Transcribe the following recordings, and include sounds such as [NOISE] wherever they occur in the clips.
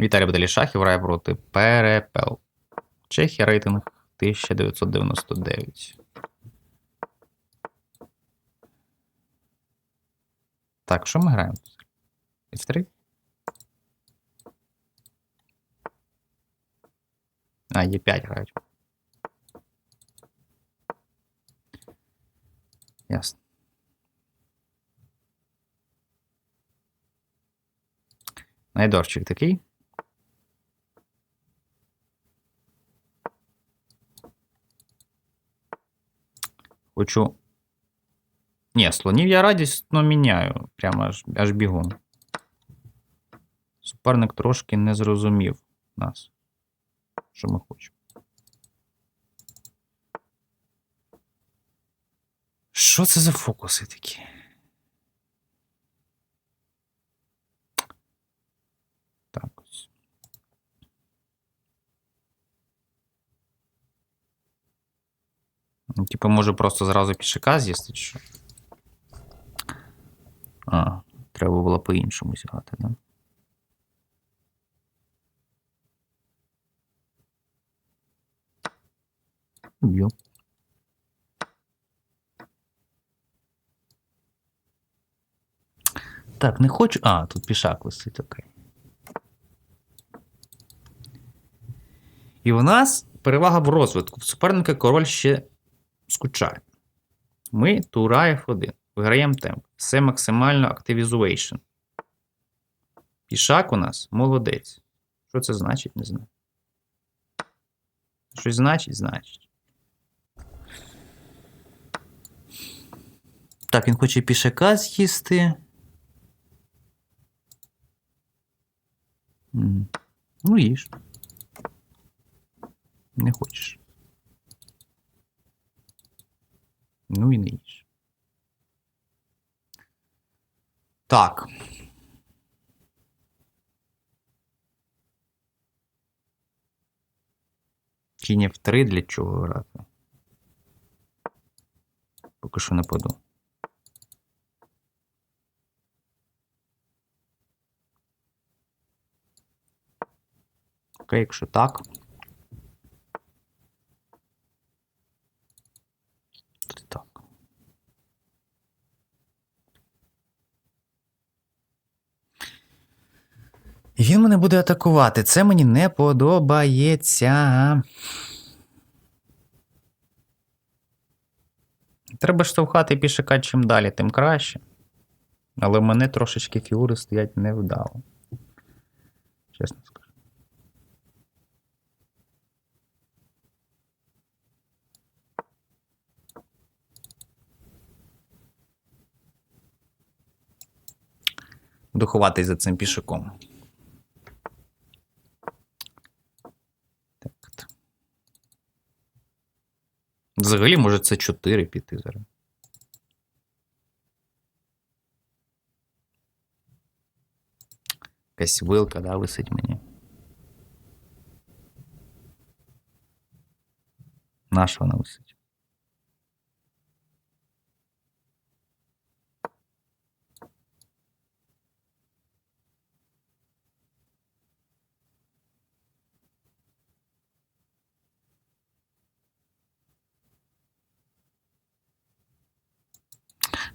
Віталій Баделішахів грає проти Перепел. Чехія рейтинг 1999. Так, що ми граємо? F3? А, Е5 грають. Ясно. Найдорчик такий. Хочу. Ні, слонів я радісно міняю. Прямо аж, аж бігом. Суперник трошки не зрозумів нас. Що ми хочемо. Що це за фокуси такі? Так ось. Ну, Типу, може просто зразу пішака з'їсти, чи що? А, треба було по-іншому зіграти, да? Б'ю. Так, не хочу. А, тут пішак висить, окей. І у нас перевага в розвитку. В суперника король ще скучає. Ми тура F1. Виграємо темп. Все максимально активізуейшн. Пішак у нас молодець. Що це значить, не знаю. Щось значить, значить. Так, він хоче пішака з'їсти. Ну, їж. Не хочеш. Ну і не їж. Так. Кінь F3 для чого грати? Поки що не подумав. Окей, якщо так. То так. І він мене буде атакувати. Це мені не подобається. Треба штовхати пішака чим далі, тим краще. Але в мене трошечки фігури стоять невдало. Чесно скажу. Буду ховатись за цим пішаком. Взагалі, може, це 4 піти зараз. Якась вилка, да, висить мені. Наша вона висить.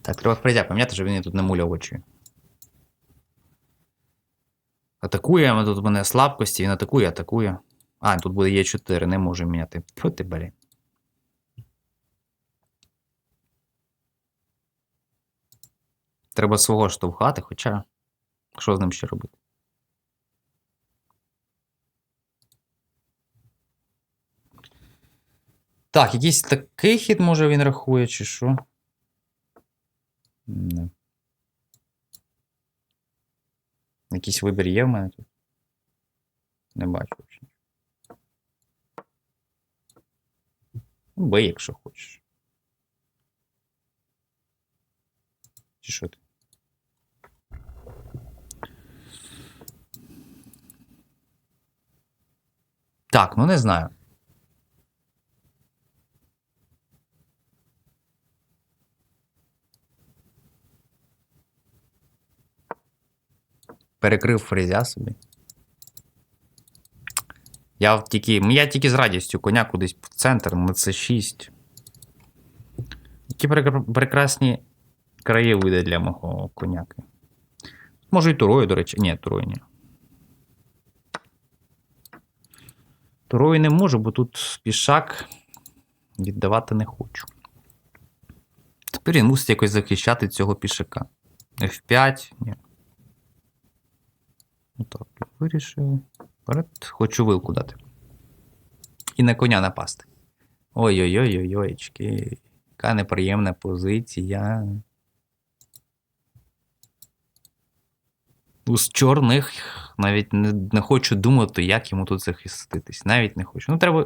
Так, треба фрезя поміняти, щоб він тут не муляв очі. Атакує, тут мене слабкості, він атакує, атакує. А, тут буде Е4, не можу міняти. Фу ти, блін. Треба свого штовхати, хоча. Що з ним ще робити? Так, якийсь такий хід, може він рахує, чи що? Не. Якийсь вибір є в мене тут? Не бачу взагалі. Ну, Бий, якщо хочеш. Чи що ти? Так, ну не знаю. Перекрив фрезя собі. Я тільки, я тільки з радістю коня кудись в центр на це 6. Які прекра- прекрасні краєвиди для мого коняки. Може і турою, до речі. Ні, турою ні. Турою не можу, бо тут пішак віддавати не хочу. Тепер він мусить якось захищати цього пішака. F5, ні. Отак, вирішив. Вперед, хочу вилку дати. І на коня напасти. Ой-ой-ой-ой-ой, яка неприємна позиція. У з чорних навіть не, не хочу думати, як йому тут захиститись. Навіть не хочу. Ну, треба.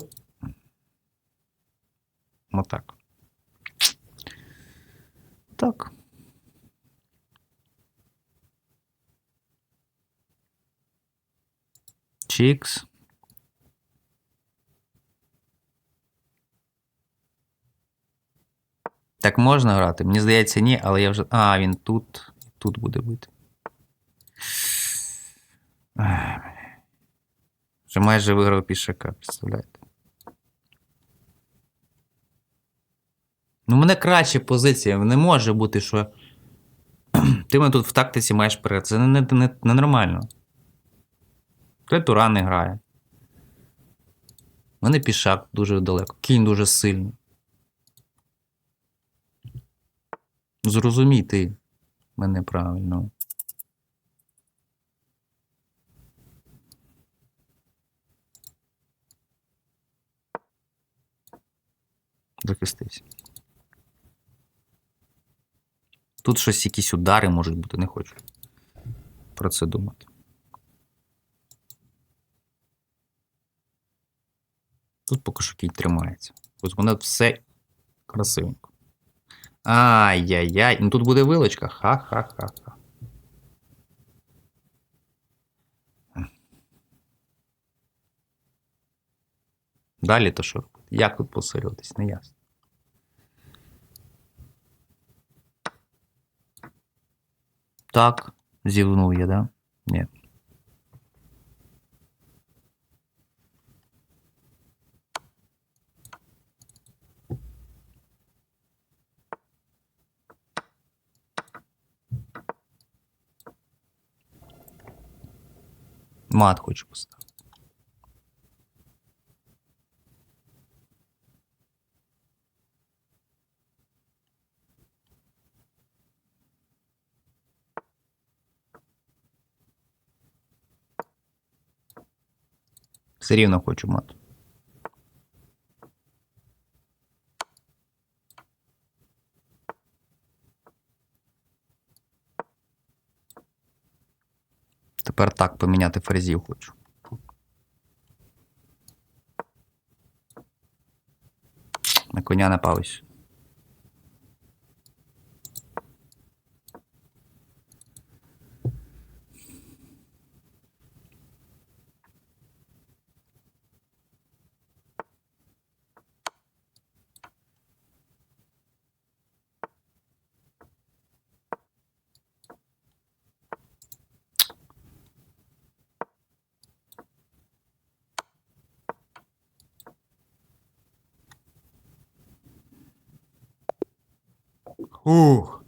Отак. Так. Чікс. Так можна грати? Мені здається, ні, але я вже. А, він тут. Тут буде бити. Вже майже виграв пішака, представляєте? Ну, мене краща позиція. Не може бути, що [CLEARS THROAT] ти мене тут в тактиці маєш перед. Це не, не, не, не нормально. Тура не грає. У мене пішак дуже далеко. Кінь дуже сильний. Зрозумій ти мене правильно. Захистився. Тут щось якісь удари можуть бути, не хочу про це думати. Тут поки що кінь тримається. Ось воно все красивенько. Ай-яй-яй. Ну тут буде вилочка. Ха-ха-ха-ха. Далі то що робити? Як тут посилюватись? Не ясно. Так, зівнув я, да? Ні. Мат хочу поставити. Все рівно хочу мат. Так поміняти фрезів хочу. На коня напався. Ух.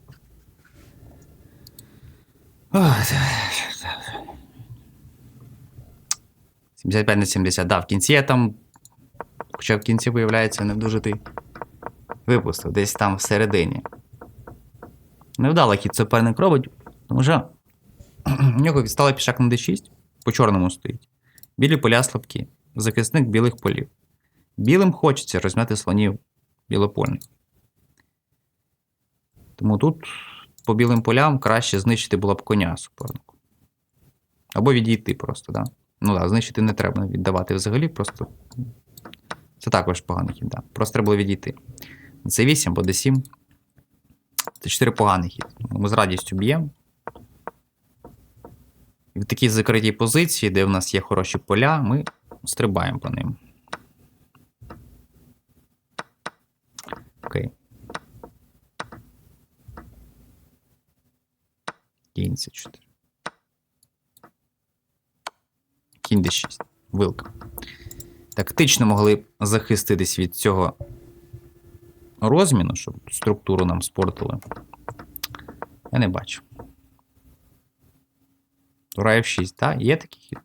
Ох, 75 на 70, да, в кінці я там. Хоча в кінці, виявляється, не дуже ти випустив, десь там всередині. Невдало хід суперник робить, тому що у нього відстала пішак на d6, по чорному стоїть. Білі поля слабкі, захисник білих полів. Білим хочеться розмяти слонів білопольних. Тому тут по білим полям краще знищити було б коня супернику. Або відійти просто, да? Ну так, да, знищити не треба віддавати взагалі, просто. Це також поганий хід, да. Просто треба було відійти. Це 8 або D7. Це 4 поганий хід. Ми з радістю б'ємо. В такій закритій позиції, де в нас є хороші поля, ми стрибаємо по ним. Окей. Кінь це 4. Кінь d6. Вилка. тактично могли б захиститись від цього розміну, щоб структуру нам спортили. Я не бачу. Тура F6, так? Є такий хід?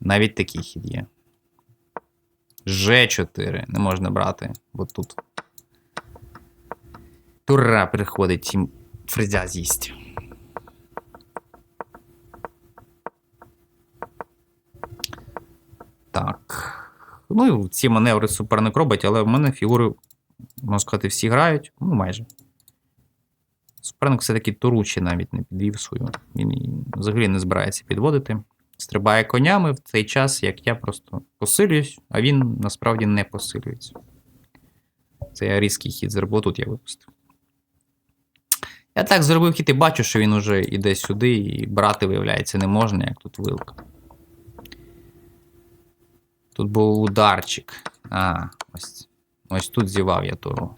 Навіть такий хід є. G4 не можна брати, бо тут. Тура приходить фрезя з'їсть. Так. Ну, і ці маневри суперник робить, але в мене фігури, можна сказати, всі грають. Ну, майже. Суперник все-таки Туручі навіть не підвів свою. Він взагалі не збирається підводити. Стрибає конями в цей час, як я просто посилююсь, а він насправді не посилюється. Це я різкий хід зробив, тут я випустив. Я так зробив хід і бачу, що він уже йде сюди, і брати, виявляється, не можна, як тут вилка. Тут був ударчик. А, ось, ось тут зівав я туру.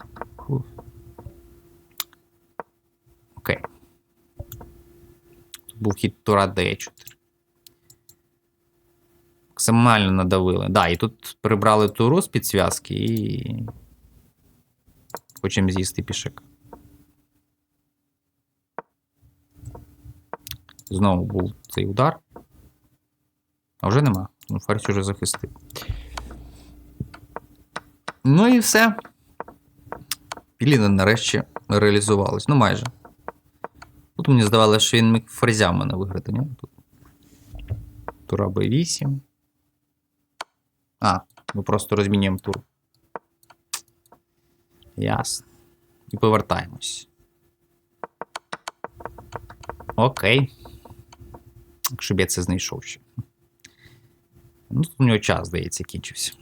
Окей. Тут був хід тура D4. Максимально надавили. Да, і тут прибрали туру з підсвязки і. Хочемо з'їсти пішак. Знову був цей удар. А вже нема. Ну, ферзь уже захистив. Ну і все. Піліна нарешті реалізувалась. Ну, майже. Тут мені здавалося, що він ферзя мене виграти, ні? Тут. Тура Б8. А, ми просто розмінюємо тур. Ясно. І повертаємось. Окей. Якщо б я це знайшов ще. Ну, тут у нього час, здається, кінчився.